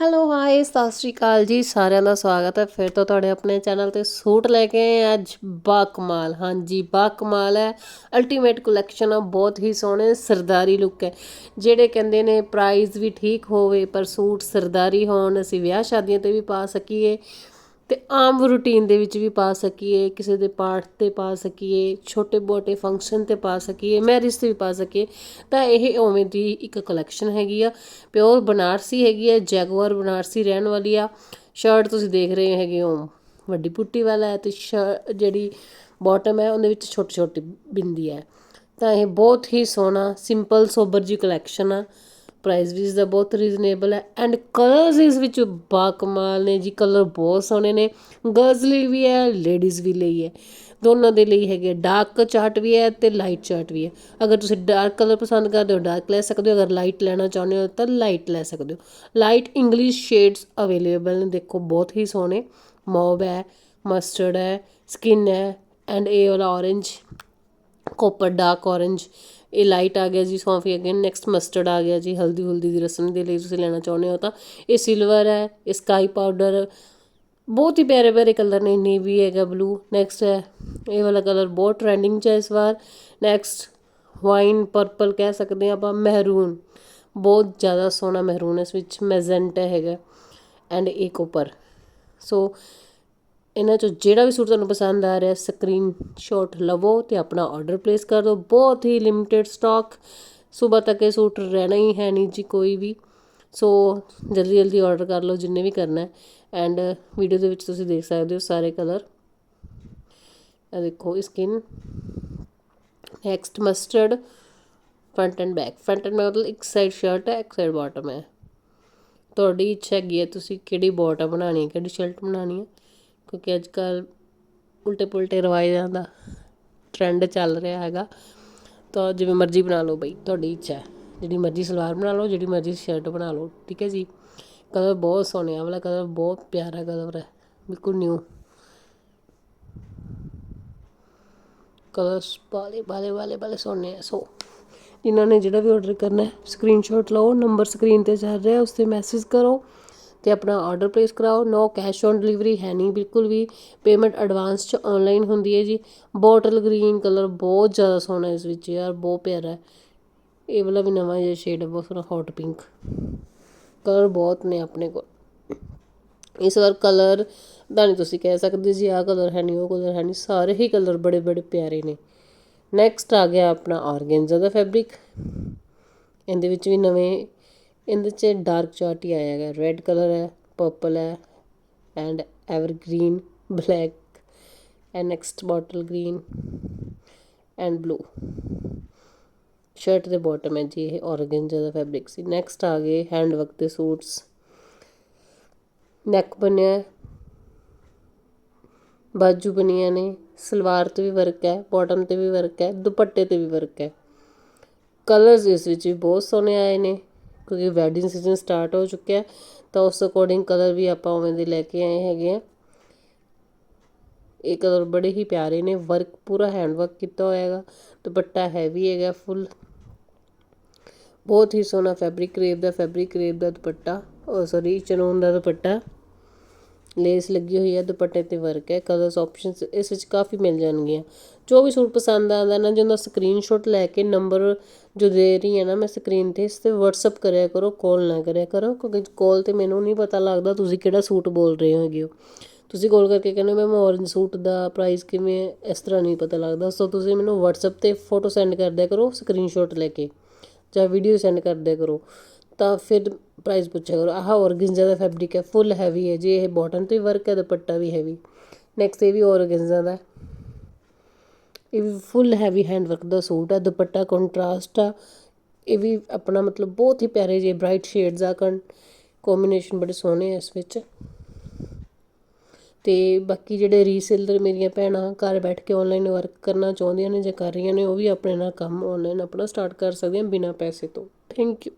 Hello ਹਾਏ ਸਤਿ ਸ਼੍ਰੀ ਅਕਾਲ ਜੀ, ਸਾਰਿਆਂ ਦਾ ਸਵਾਗਤ ਹੈ। ਫਿਰ ਤੋਂ ਤੁਹਾਡੇ ਆਪਣੇ ਚੈਨਲ ਤੇ ਸੂਟ ਲੈ ਕੇ ਆਏ ਹਾਂ। ਅੱਜ ਬਾ ਕਮਾਲ ਹਾਂਜੀ ਬਾ ਕਮਾਲ ਹੈ। ਅਲਟੀਮੇਟ ਕਲੈਕਸ਼ਨ ਆ, ਬਹੁਤ ਹੀ ਸੋਹਣੇ, ਸਰਦਾਰੀ ਲੁੱਕ ਹੈ। ਜਿਹੜੇ ਕਹਿੰਦੇ ਨੇ ਪ੍ਰਾਈਸ ਵੀ ਠੀਕ ਹੋਵੇ, ਪਰ ਸੂਟ ਸਰਦਾਰੀ ਹੋਣ, ਅਸੀਂ ਵਿਆਹ ਸ਼ਾਦੀਆਂ ਤੇ ਵੀ ਪਾ ਸਕੀਏ। ਅਤੇ ਆਮ ਰੂਟੀਨ ਦੇ ਵਿੱਚ ਵੀ ਪਾ ਸਕੀਏ, ਕਿਸੇ ਦੇ ਪਾਠ ਤੇ ਪਾ ਸਕੀਏ, ਛੋਟੇ ਮੋਟੇ ਫੰਕਸ਼ਨ ਤੇ ਪਾ ਸਕੀਏ ਮੈਰਿਜ ਤੇ ਵੀ ਪਾ ਸਕੀਏ, ਤਾਂ ਇਹ ਉਵੇਂ ਦੀ ਇੱਕ ਕਲੈਕਸ਼ਨ ਹੈਗੀ ਆ। ਪਿਓਰ ਬਨਾਰਸੀ ਹੈਗੀ ਆ ਜੈਗਵਰ ਬਨਾਰਸੀ ਰਹਿਣ ਵਾਲੀ ਆ। ਸ਼ਰਟ ਤੁਸੀਂ ਦੇਖ ਰਹੇ ਹੈਗੇ ਹੋ, ਵੱਡੀ ਪੁੱਟੀ ਵਾਲਾ ਹੈ ਤੇ ਜਿਹੜੀ ਬਾਟਮ ਹੈ, ਉਹਦੇ ਵਿੱਚ ਛੋਟੀ ਛੋਟੀ ਬਿੰਦੀ ਹੈ। ਤਾਂ ਇਹ ਬਹੁਤ ਹੀ ਸੋਹਣਾ ਸਿੰਪਲ ਸੋਬਰ ਜੀ ਕਲੈਕਸ਼ਨ ਆ। ਪ੍ਰਾਈਜ਼ ਵੀ ਇਸਦਾ ਬਹੁਤ ਰੀਜ਼ਨੇਬਲ ਹੈ ਐਂਡ ਕਲਰਸ ਇਸ ਵਿੱਚ ਬਾ ਕਮਾਲ ਨੇ ਜੀ ਕਲਰ ਬਹੁਤ ਸੋਹਣੇ ਨੇ। ਗਰਲਜ਼ ਲਈ ਵੀ ਹੈ ਲੇਡੀਜ਼ ਵੀ ਲਈ ਹੈ। ਦੋਨਾਂ ਦੇ ਲਈ ਹੈਗੇ ਡਾਰਕ ਚਾਰਟ ਵੀ ਹੈ ਤੇ ਲਾਈਟ ਚਾਰਟ ਵੀ ਹੈ। ਅਗਰ ਤੁਸੀਂ ਡਾਰਕ ਕਲਰ ਪਸੰਦ ਕਰਦੇ ਹੋ ਡਾਰਕ ਲੈ ਸਕਦੇ ਹੋ। ਅਗਰ ਲਾਈਟ ਲੈਣਾ ਚਾਹੁੰਦੇ ਹੋ, ਤਾਂ ਲਾਈਟ ਲੈ ਸਕਦੇ ਹੋ। ਲਾਈਟ ਇੰਗਲਿਸ਼ ਸ਼ੇਡਸ ਅਵੇਲੇਬਲ ਨੇ। ਦੇਖੋ, ਬਹੁਤ ਹੀ ਸੋਹਣੇ। ਮੌਬ ਹੈ ਮਸਟਰਡ ਹੈ ਸਕਿਨ ਹੈ ਐਂਡ ਇਹ ਵਾਲਾ ਔਰੇਂਜ ਕੋਪਰ ਡਾਰਕ ਔਰੇਂਜ ਇਹ ਲਾਈਟ ਆ ਗਿਆ ਜੀ, ਸੌਫੀ ਅਗੇਨ ਨੈਕਸਟ ਮਸਟਰਡ ਆ ਗਿਆ ਜੀ, ਹਲਦੀ ਹੁਲਦੀ ਦੀ ਰਸਮ ਦੇ ਲਈ ਤੁਸੀਂ ਲੈਣਾ ਚਾਹੁੰਦੇ ਹੋ ਤਾਂ। ਇਹ ਸਿਲਵਰ ਹੈ, ਇਹ ਸਕਾਈ ਪਾਊਡਰ ਬਹੁਤ ਹੀ ਪਿਆਰੇ ਪਿਆਰੇ ਕਲਰ ਨੇ ਨੇਵੀ ਹੈਗਾ ਬਲੂ ਨੈਕਸਟ ਹੈ, ਇਹ ਵਾਲਾ ਕਲਰ ਬਹੁਤ ਟ੍ਰੈਂਡਿੰਗ 'ਚ ਹੈ ਇਸ ਵਾਰ। ਨੈਕਸਟ ਵਾਈਨ ਪਰਪਲ ਕਹਿ ਸਕਦੇ ਆ ਆਪਾਂ ਮਹਿਰੂਨ ਬਹੁਤ ਜ਼ਿਆਦਾ ਸੋਹਣਾ ਮਹਿਰੂਨ ਇਸ ਵਿੱਚ ਮੈਜ਼ੈਂਟਾ ਹੈਗਾ ਐਂਡ ਇਹ ਕੋਪਰ ਸੋ ਇਹਨਾਂ ਚੋਂ ਜਿਹੜਾ ਵੀ ਸੂਟ ਤੁਹਾਨੂੰ ਪਸੰਦ ਆ ਰਿਹਾ ਸਕਰੀਨ ਸ਼ਾਟ ਲਵੋ ਤੇ ਆਪਣਾ ਆਰਡਰ ਪਲੇਸ ਕਰ ਦਿਓ। ਬਹੁਤ ਹੀ ਲਿਮਿਟਿਡ ਸਟਾਕ ਸਵੇਰ ਤੱਕ ਇਹ ਸੂਟ ਰਹਿਣਾ ਹੀ ਹੈ ਨਹੀਂ ਜੀ ਕੋਈ ਵੀ। ਸੋ ਜਲਦੀ ਜਲਦੀ ਆਰਡਰ ਕਰ ਲਓ, ਜਿੰਨੇ ਵੀ ਕਰਨਾ ਹੈ। ਐਂਡ ਵੀਡੀਓ ਦੇ ਵਿੱਚ ਤੁਸੀਂ ਦੇਖ ਸਕਦੇ ਹੋ ਸਾਰੇ ਕਲਰ ਇਹ ਦੇਖੋ skin next mustard front and back front and ਮਤਲਬ ਇੱਕ ਸਾਈਡ ਸ਼ਰਟ ਹੈ, ਇੱਕ ਸਾਈਡ ਬਾਟਮ ਹੈ। ਤੁਹਾਡੀ ਇੱਛਾ ਹੈਗੀ ਹੈ ਤੁਸੀਂ ਕਿਹੜੀ ਬਾਟਮ ਬਣਾਣੀ ਹੈ, ਕਿਹੜੀ ਸ਼ਰਟ ਬਣਾਣੀ ਹੈ। ਕਿਉਂਕਿ ਅੱਜ ਕੱਲ੍ਹ ਉਲਟੇ ਪੁਲਟੇ ਰਵਾਜਾਂ ਦਾ ਟਰੈਂਡ ਚੱਲ ਰਿਹਾ ਹੈਗਾ। ਤਾਂ ਜਿਵੇਂ ਮਰਜ਼ੀ ਬਣਾ ਲਓ ਬਈ, ਤੁਹਾਡੀ ਇੱਛਾ ਜਿਹੜੀ ਮਰਜ਼ੀ ਸਲਵਾਰ ਬਣਾ ਲਓ, ਜਿਹੜੀ ਮਰਜ਼ੀ ਸ਼ਰਟ ਬਣਾ ਲਓ, ਠੀਕ ਹੈ ਜੀ? ਕਲਰ ਬਹੁਤ ਸੋਹਣੇ ਆ ਵਾਲਾ, ਕਲਰ ਬਹੁਤ ਪਿਆਰਾ ਕਲਰ ਹੈ, ਬਿਲਕੁਲ ਨਿਊ ਕਲਰਸ ਵਾਲੇ ਵਾਲੇ ਵਾਲੇ ਵਾਲੇ ਸੋਹਣੇ ਆ, ਸੋ ਜਿਨ੍ਹਾਂ ਨੇ ਜਿਹੜਾ ਵੀ ਆਰਡਰ ਕਰਨਾ ਹੈ ਸਕਰੀਨਸ਼ਾਟ ਲਓ ਨੰਬਰ ਸਕਰੀਨ ਤੇ ਚੱਲ ਰਿਹਾ, ਉਸ ਤੇ ਮੈਸੇਜ ਕਰੋ। ਅਤੇ ਆਪਣਾ ਆਰਡਰ ਪਲੇਸ ਕਰਾਓ। ਨੋ ਕੈਸ਼ ਔਨ ਡਿਲੀਵਰੀ ਹੈ ਨਹੀਂ, ਬਿਲਕੁਲ ਵੀ। ਪੇਮੈਂਟ ਐਡਵਾਂਸ ਚ ਔਨਲਾਈਨ ਹੁੰਦੀ ਹੈ ਜੀ। ਬੋਟਲ ਗ੍ਰੀਨ ਕਲਰ ਬਹੁਤ ਜ਼ਿਆਦਾ ਸੋਹਣਾ ਇਸ ਵਿੱਚ ਯਾਰ, ਬਹੁਤ ਪਿਆਰਾ ਇਹ ਵਾਲਾ ਵੀ ਨਵਾਂ ਜਿਹਾ ਸ਼ੇਡ ਹੈ, ਬਹੁਤ ਸੋਹਣਾ ਹੌਟ ਪਿੰਕ ਕਲਰ ਬਹੁਤ ਨੇ ਆਪਣੇ ਕੋਲ। ਇਸ ਵਾਰ ਕਲਰ ਦਾ ਨਹੀਂ ਤੁਸੀਂ ਕਹਿ ਸਕਦੇ ਜੀ, ਆਹ ਕਲਰ ਹੈ ਨਹੀਂ, ਉਹ ਕਲਰ ਹੈ ਨਹੀਂ। ਸਾਰੇ ਹੀ ਕਲਰ ਬੜੇ ਬੜੇ ਪਿਆਰੇ ਨੇ। ਨੈਕਸਟ ਆ ਗਿਆ ਆਪਣਾ ਆਰਗੈਂਜ਼ਾ ਦਾ ਫੈਬਰਿਕ ਇਹਦੇ ਵਿੱਚ ਵੀ ਨਵੇਂ ਇਹਦੇ 'ਚ ਡਾਰਕ ਚਾਰਟ ਹੀ ਆਇਆ ਹੈ ਰੈੱਡ ਕਲਰ ਹੈ ਪਰਪਲ ਹੈ and evergreen black and next bottle green and blue shirt ਦੇ ਬਾਟਮ ਹੈ ਜੀ, ਇਹ ਔਰਗੈਂਜਾ ਦਾ ਫੈਬਰਿਕ ਸੀ। ਨੈਕਸਟ ਆ ਗਏ ਹੈਂਡ ਵਰਕ ਦੇ ਸੂਟਸ ਨੈਕ ਬਣਿਆ ਬਾਜੂ ਬਣੀਆਂ ਨੇ। ਸਲਵਾਰ ਤੇ ਵੀ ਵਰਕ ਹੈ ਬਾਟਮ ਤੇ ਵੀ ਵਰਕ ਹੈ, ਦੁਪੱਟੇ ਤੇ ਵੀ ਵਰਕ ਹੈ। ਕਲਰਸ ਇਸ ਵਿੱਚ ਵੀ ਬਹੁਤ ਸੋਹਣੇ ਆਏ ਨੇ। ਕਿਉਂਕਿ ਵੈਡਿੰਗ ਸੀਜ਼ਨ ਸਟਾਰਟ ਹੋ ਚੁੱਕਿਆ ਤਾਂ ਉਸ ਅਕੋਰਡਿੰਗ ਕਲਰ ਵੀ ਆਪਾਂ ਉਵੇਂ ਦੇ ਲੈ ਕੇ ਆਏ ਹੈਗੇ ਆ ਇਹ ਕਲਰ ਬੜੇ ਹੀ ਪਿਆਰੇ ਨੇ ਵਰਕ ਪੂਰਾ ਹੈਂਡ ਵਰਕ ਕੀਤਾ ਹੋਇਆ ਹੈਗਾ, ਦੁਪੱਟਾ ਹੈਵੀ ਹੈਗਾ ਫੁੱਲ ਬਹੁਤ ਹੀ ਸੋਹਣਾ ਫੈਬਰਿਕ ਕਰੇਪ ਦਾ ਫੈਬਰਿਕ ਕਰੇਪ ਦਾ ਦੁਪੱਟਾ ਉਹ ਸੌਰੀ ਚਨੋਨ ਦਾ ਦੁਪੱਟਾ। ਲੇਸ ਲੱਗੀ ਹੋਈ ਹੈ, ਦੁਪੱਟੇ ਤੇ ਵਰਕ ਹੈ ਕਲਰਸ ਆਪਸ਼ਨਸ ਇਸ ਵਿੱਚ ਕਾਫੀ ਮਿਲ ਜਾਣਗੀਆਂ। ਜੋ ਵੀ ਸੂਟ ਪਸੰਦ ਆਉਂਦਾ ਨਾ ਜਿਹਦਾ ਸਕਰੀਨਸ਼ਾਟ ਲੈ ਕੇ ਨੰਬਰ ਜੋ ਦੇ ਰਹੀ ਹੈ ਨਾ ਮੈਂ ਸਕਰੀਨ ਤੇ, ਇਸ ਤੇ WhatsApp ਕਰਿਆ ਕਰੋ ਕਾਲ ਨਾ ਕਰਿਆ ਕਰੋ, ਕਿਉਂਕਿ ਕਾਲ ਤੇ ਮੈਨੂੰ ਨਹੀਂ ਪਤਾ ਲੱਗਦਾ ਤੁਸੀਂ ਕਿਹੜਾ ਸੂਟ ਬੋਲ ਰਹੇ ਹੋਗੇ ਹੋ। ਤੁਸੀਂ ਕਾਲ ਕਰਕੇ ਕਹਿੰਦੇ ਮੈਮ ਔਰੰਜ ਸੂਟ ਦਾ ਪ੍ਰਾਈਸ ਕਿਵੇਂ ਇਸ ਤਰ੍ਹਾਂ ਨਹੀਂ ਪਤਾ ਲੱਗਦਾ। ਸੋ ਤੁਸੀਂ ਮੈਨੂੰ WhatsApp ਤੇ ਫੋਟੋ ਸੈਂਡ ਕਰ ਦਿਆ ਕਰੋ ਸਕਰੀਨਸ਼ਾਟ ਲੈ ਕੇ ਜਾਂ ਵੀਡੀਓ ਸੈਂਡ ਕਰ ਦਿਆ ਕਰੋ। ਤਾਂ ਫਿਰ ਪ੍ਰਾਈਜ਼ ਪੁੱਛਿਆ ਕਰੋ। ਆਹ ਔਰਗੈਂਜ਼ਾ ਦਾ ਫੈਬਰਿਕ ਹੈ ਫੁੱਲ ਹੈਵੀ ਹੈ ਜੀ, ਇਹ ਬਾਟਮ ਤੇ ਵਰਕ ਹੈ, ਦੁਪੱਟਾ ਵੀ ਹੈਵੀ ਨੈਕਸਟ ਇਹ ਵੀ ਔਰਗੈਂਜ਼ਾ ਦਾ। ਇਹ ਵੀ ਫੁੱਲ ਹੈਵੀ ਹੈਂਡ ਵਰਕ ਦਾ ਸੂਟ ਹੈ, ਦੁਪੱਟਾ ਕੰਟਰਾਸਟ ਆ। ਇਹ ਵੀ ਆਪਣਾ ਮਤਲਬ ਬਹੁਤ ਹੀ ਪਿਆਰੇ ਜਿਹੇ ਬ੍ਰਾਈਟ ਸ਼ੇਡਸ ਆ ਕਨ ਕੰਬੀਨੇਸ਼ਨ ਬੜੇ ਸੋਹਣੇ ਆ ਇਸ ਵਿੱਚ। ਤੇ ਬਾਕੀ ਜਿਹੜੇ ਰੀਸੇਲਰ ਮੇਰੀਆਂ ਭੈਣਾਂ ਘਰ ਬੈਠ ਕੇ ਆਨਲਾਈਨ ਵਰਕ ਕਰਨਾ ਚਾਹੁੰਦੀਆਂ ਨੇ ਜਾਂ ਕਰ ਰਹੀਆਂ ਨੇ, ਉਹ ਵੀ ਆਪਣੇ ਨਾਲ ਕੰਮ ਆਨਲਾਈਨ ਆਪਣਾ ਸਟਾਰਟ ਕਰ ਸਕਦੀਆਂ ਬਿਨਾਂ ਪੈਸੇ ਤੋਂ। Thank you